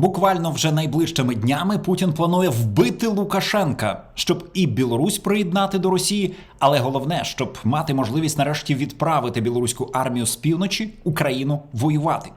Буквально вже найближчими днями Путін планує вбити Лукашенка, щоб і Білорусь приєднати до Росії, але головне, щоб мати можливість нарешті відправити білоруську армію з півночі Україну воювати.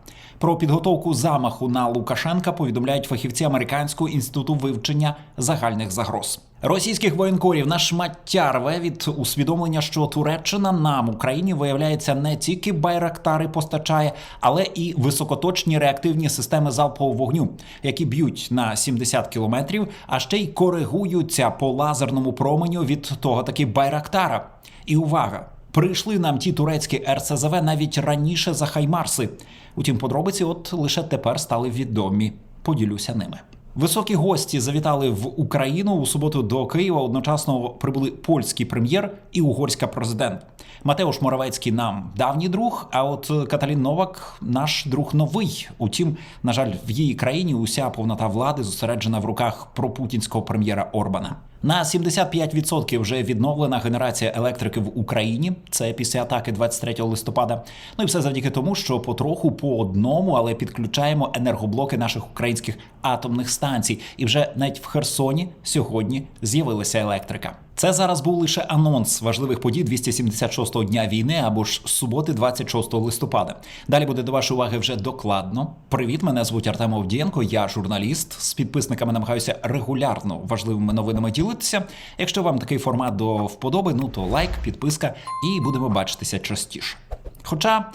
Про підготовку замаху на Лукашенка повідомляють фахівці американського інституту вивчення загальних загроз. Російських воєнкорів на шмаття рве від усвідомлення, що Туреччина нам Україні виявляється не тільки байрактари постачає, але і високоточні реактивні системи залпового вогню, які б'ють на 70 кілометрів, а ще й коригуються по лазерному променю від того таки байрактара. І увага! Прийшли нам ті турецькі РСЗВ навіть раніше за Хаймарси. Утім, подробиці от лише тепер стали відомі. Поділюся ними. Високі гості завітали в Україну у суботу до Києва. Одночасно прибули польський прем'єр і угорська президент. Матеуш Моравецький нам давній друг. А от Каталін Новак наш друг новий. Утім, на жаль, в її країні уся повнота влади зосереджена в руках пропутінського прем'єра Орбана. На 75% вже відновлена генерація електрики в Україні. Це після атаки 23 листопада. Ну і все завдяки тому, що потроху по одному, але підключаємо енергоблоки наших українських атомних станцій. І вже навіть в Херсоні сьогодні з'явилася електрика. Це зараз був лише анонс важливих подій 276-го дня війни або ж суботи, 26 листопада. Далі буде до вашої уваги вже докладно. Привіт, мене звуть Артем Овдієнко, я журналіст. З підписниками намагаюся регулярно важливими новинами ділитися. Якщо вам такий формат до вподоби, ну то лайк, підписка і будемо бачитися частіше. Хоча.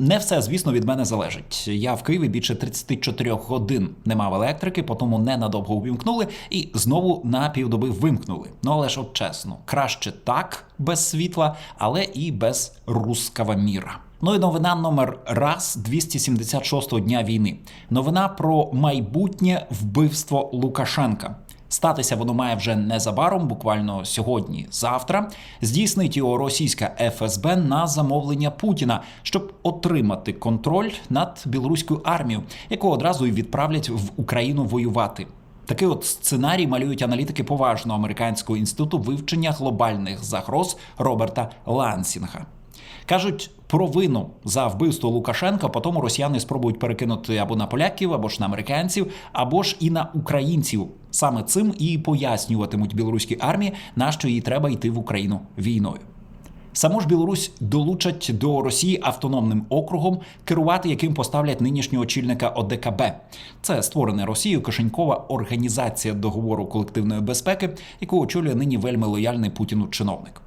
Не все, звісно, від мене залежить. Я в Києві більше 34 годин не мав електрики, потому ненадовго увімкнули і знову на півдоби вимкнули. Ну але ж от чесно, краще так без світла, але і без рускава міра. Ну і новина номер раз 276 дня війни. Новина про майбутнє вбивство Лукашенка. Статися воно має вже незабаром, буквально сьогодні, завтра. Здійснить його російська ФСБ на замовлення Путіна, щоб отримати контроль над білоруською армією, яку одразу й відправлять в Україну воювати. Такий от сценарій малюють аналітики поважного американського інституту вивчення глобальних загроз Роберта Лансінга. Кажуть, провину за вбивство Лукашенка потім росіяни спробують перекинути або на поляків, або ж на американців, або ж і на українців. Саме цим і пояснюватимуть білоруській армії, на що їй треба йти в Україну війною. Саму ж Білорусь долучать до Росії автономним округом, керувати яким поставлять нинішнього очільника ОДКБ. Це створена Росією кишенькова організація договору колективної безпеки, яку очолює нині вельми лояльний Путіну чиновник.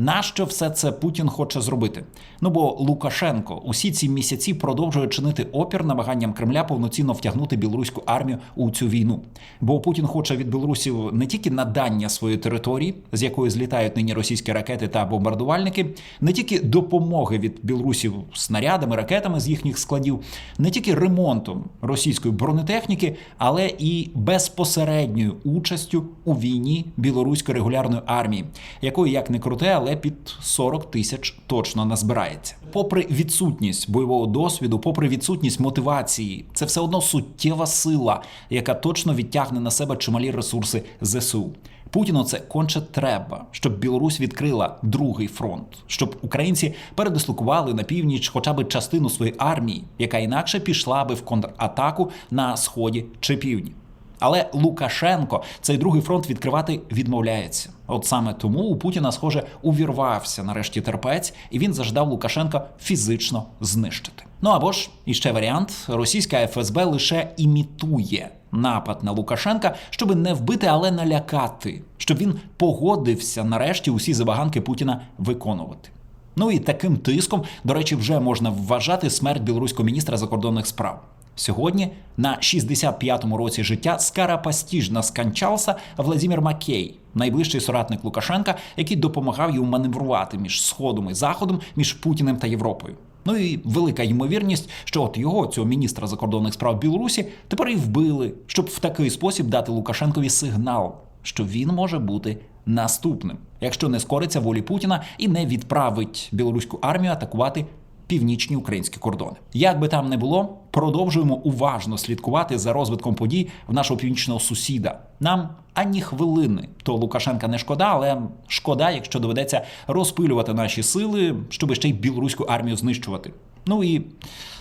Нащо все це Путін хоче зробити? Ну бо Лукашенко усі ці місяці продовжує чинити опір намаганням Кремля повноцінно втягнути білоруську армію у цю війну. Бо Путін хоче від білорусів не тільки надання своєї території, з якої злітають нині російські ракети та бомбардувальники, не тільки допомоги від білорусів снарядами, ракетами з їхніх складів, не тільки ремонтом російської бронетехніки, але і безпосередньою участю у війні білоруської регулярної армії, якої як не круте, але під 40 тисяч точно назбирається. Попри відсутність бойового досвіду, попри відсутність мотивації, це все одно суттєва сила, яка точно відтягне на себе чималі ресурси ЗСУ. Путіну це конче треба, щоб Білорусь відкрила другий фронт, щоб українці передислокували на північ хоча б частину своєї армії, яка інакше пішла би в контратаку на сході чи півдні. Але Лукашенко цей другий фронт відкривати відмовляється. От саме тому у Путіна, схоже, увірвався нарешті терпець, і він заждав Лукашенка фізично знищити. Ну або ж іще варіант: російська ФСБ лише імітує напад на Лукашенка, щоб не вбити, але налякати, щоб він погодився нарешті усі забаганки Путіна виконувати. Ну і таким тиском, до речі, вже можна вважати смерть білоруського міністра закордонних справ. Сьогодні на 65-му році життя скарапастіжно скончався Владимир Макей, найближчий соратник Лукашенка, який допомагав йому маневрувати між сходом і заходом, між Путіним та Європою. Ну і велика ймовірність, що от його, цього міністра закордонних справ Білорусі, тепер і вбили, щоб в такий спосіб дати Лукашенкові сигнал, що він може бути наступним, якщо не скориться волі Путіна і не відправить білоруську армію атакувати північні українські кордони. Як би там не було, продовжуємо уважно слідкувати за розвитком подій в нашого північного сусіда. Нам ані хвилини то Лукашенка не шкода, але шкода, якщо доведеться розпилювати наші сили, щоб ще й білоруську армію знищувати. Ну і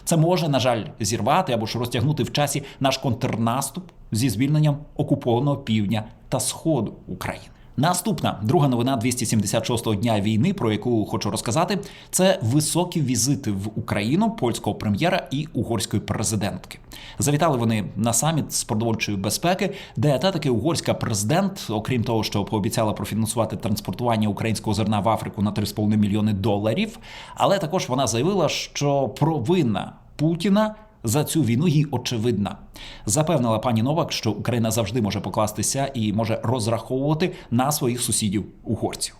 Це може, на жаль, зірвати або ж розтягнути в часі наш контрнаступ зі звільненням окупованого півдня та сходу України. Наступна друга новина 276-го дня війни, про яку хочу розказати, це високі візити в Україну польського прем'єра і угорської президентки. Завітали вони на саміт з продовольчої безпеки, де та таки угорська президент, окрім того, що пообіцяла профінансувати транспортування українського зерна в Африку на 3,5 мільйони доларів, але також вона заявила, що провина Путіна за цю війну їй очевидна. Запевнила пані Новак, що Україна завжди може покластися і може розраховувати на своїх сусідів угорців.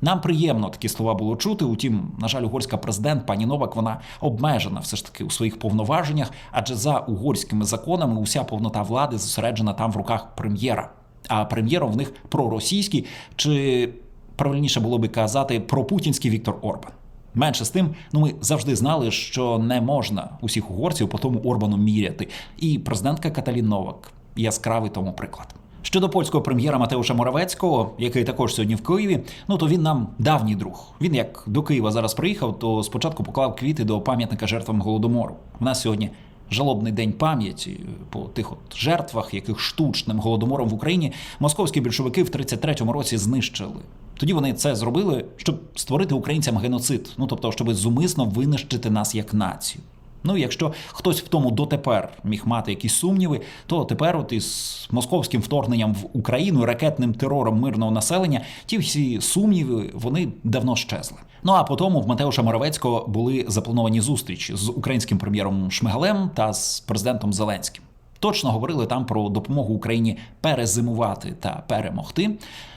Нам приємно такі слова було чути. Утім, на жаль, угорська президент пані Новак вона обмежена все ж таки у своїх повноваженнях, адже за угорськими законами уся повнота влади зосереджена там в руках прем'єра. А прем'єром в них проросійський, чи правильніше було би казати пропутінський Віктор Орбан. Менше з тим, ну ми завжди знали, що не можна усіх угорців по тому Орбану міряти. І президентка Каталін Новак яскравий тому приклад. Щодо польського прем'єра Матеуша Моравецького, який також сьогодні в Києві, ну то він нам давній друг. Він як до Києва зараз приїхав, то спочатку поклав квіти до пам'ятника жертвам голодомору. У нас сьогодні жалобний день пам'яті по тих от жертвах, яких штучним голодомором в Україні московські більшовики в 33-му році знищили. Тоді вони це зробили, щоб створити українцям геноцид, ну тобто, щоб зумисно винищити нас як націю. Ну, якщо хтось в тому дотепер міг мати якісь сумніви, то тепер, от із московським вторгненням в Україну, ракетним терором мирного населення, ті всі сумніви вони давно щезли. Ну а потім в Матеуша Моровецького були заплановані зустрічі з українським прем'єром Шмигалем та з президентом Зеленським. Точно говорили там про допомогу Україні перезимувати та перемогти.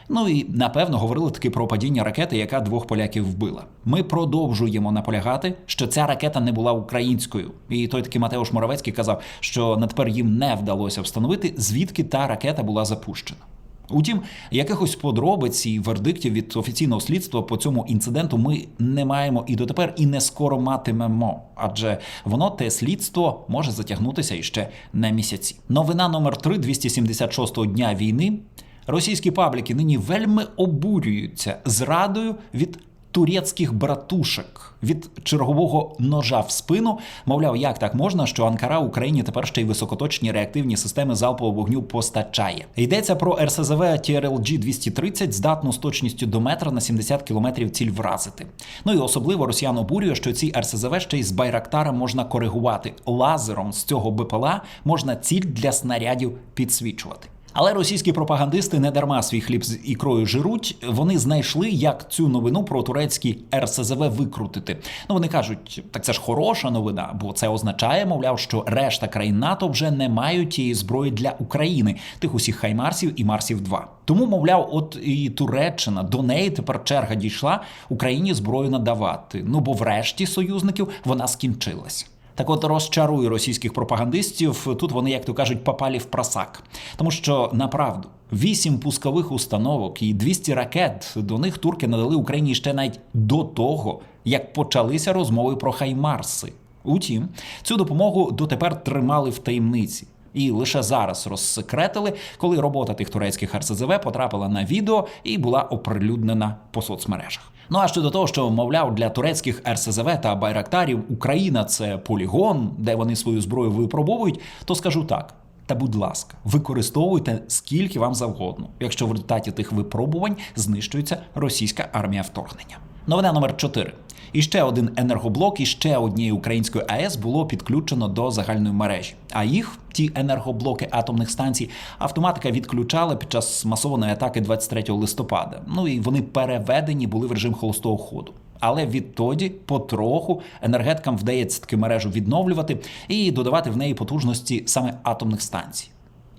Ну і напевно говорили таки про падіння ракети, яка двох поляків вбила. Ми продовжуємо наполягати, що ця ракета не була українською. І той такий Матеуш Моровецький казав, що на тепер їм не вдалося встановити, звідки та ракета була запущена. Утім, якихось подробиць і вердиктів від офіційного слідства по цьому інциденту ми не маємо і дотепер, і не скоро матимемо, адже воно те слідство може затягнутися іще на місяці. Новина номер 3 276-го дня війни. Російські пабліки нині вельми обурюються зрадою від турецьких братушек від чергового ножа в спину. Мовляв, як так можна, що Анкара Україні тепер ще й високоточні реактивні системи залпового вогню постачає. Йдеться про РСЗВ TRLG 230 здатну з точністю до метра на 70 кілометрів ціль вразити. Ну і особливо росіян обурює, що ці РСЗВ ще й з Байрактара можна коригувати лазером з цього БПЛА можна ціль для снарядів підсвічувати. Але російські пропагандисти не дарма свій хліб з ікрою жируть. Вони знайшли, як цю новину про турецькі РСЗВ викрутити. Ну вони кажуть, так це ж хороша новина, бо це означає, мовляв, що решта країн НАТО вже не мають тієї зброї для України, тих усіх хаймарсів і Марсів 2 Тому, мовляв, от і Туреччина до неї тепер черга дійшла Україні зброю надавати. Ну бо врешті союзників вона скінчилась. Так от розчарує російських пропагандистів. Тут вони, як то кажуть, попалі в просак. Тому що направду вісім пускових установок і 200 ракет до них турки надали Україні ще навіть до того, як почалися розмови про хаймарси. Утім, цю допомогу дотепер тримали в таємниці. І лише зараз розсекретили, коли робота тих турецьких РСЗВ потрапила на відео і була оприлюднена по соцмережах. Ну а щодо того, що мовляв для турецьких РСЗВ та байрактарів Україна це полігон, де вони свою зброю випробовують, то скажу так. Та, будь ласка, використовуйте скільки вам завгодно, якщо в результаті тих випробувань знищується російська армія вторгнення. Новина номер 4. І ще один енергоблок і ще однієї української АЕС було підключено до загальної мережі. А їх, ті енергоблоки атомних станцій, автоматика відключала під час масованої атаки 23 листопада. Ну і вони переведені були в режим холостого ходу. Але відтоді потроху енергеткам вдається таки мережу відновлювати і додавати в неї потужності саме атомних станцій.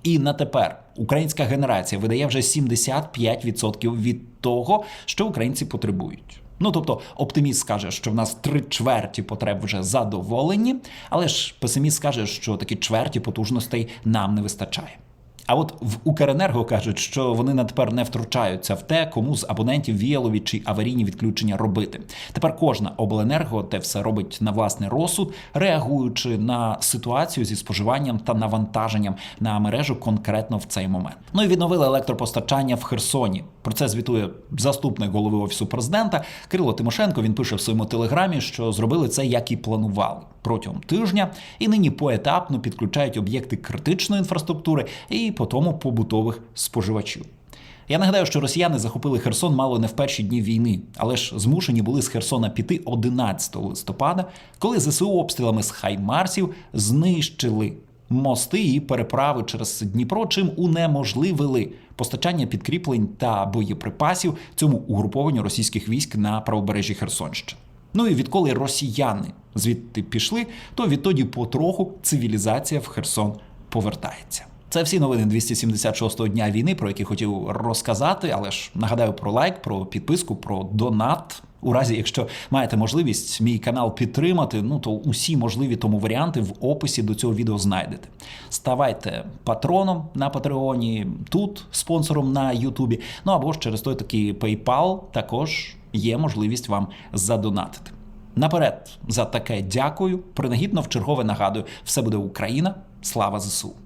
І на тепер українська генерація видає вже 75% від того, що українці потребують. Ну тобто оптиміст скаже, що в нас три чверті потреб вже задоволені, але ж песиміст скаже, що такі чверті потужностей нам не вистачає. А от в Укренерго кажуть, що вони на тепер не втручаються в те, кому з абонентів віялові чи аварійні відключення робити. Тепер кожна обленерго те все робить на власний розсуд, реагуючи на ситуацію зі споживанням та навантаженням на мережу конкретно в цей момент. Ну і відновили електропостачання в Херсоні. Про це звітує заступник голови офісу президента Кирило Тимошенко. Він пише в своєму телеграмі, що зробили це як і планували протягом тижня, і нині поетапно підключають об'єкти критичної інфраструктури і по тому побутових споживачів. Я нагадаю, що росіяни захопили Херсон мало не в перші дні війни, але ж змушені були з Херсона піти 11 листопада, коли ЗСУ обстрілами з Хаймарсів знищили мости і переправи через Дніпро, чим унеможливили постачання підкріплень та боєприпасів цьому угрупованню російських військ на правобережжі Херсонщини. Ну і відколи росіяни звідти пішли, то відтоді потроху цивілізація в Херсон повертається. Це всі новини 276-го дня війни, про які хотів розказати. Але ж нагадаю про лайк, про підписку, про донат. У разі, якщо маєте можливість мій канал підтримати, ну то усі можливі тому варіанти в описі до цього відео знайдете. Ставайте патроном на Патреоні, тут спонсором на Ютубі. Ну або ж через той такий PayPal також є можливість вам задонатити. Наперед за таке дякую. Принагідно в чергове нагадую, все буде Україна. Слава ЗСУ!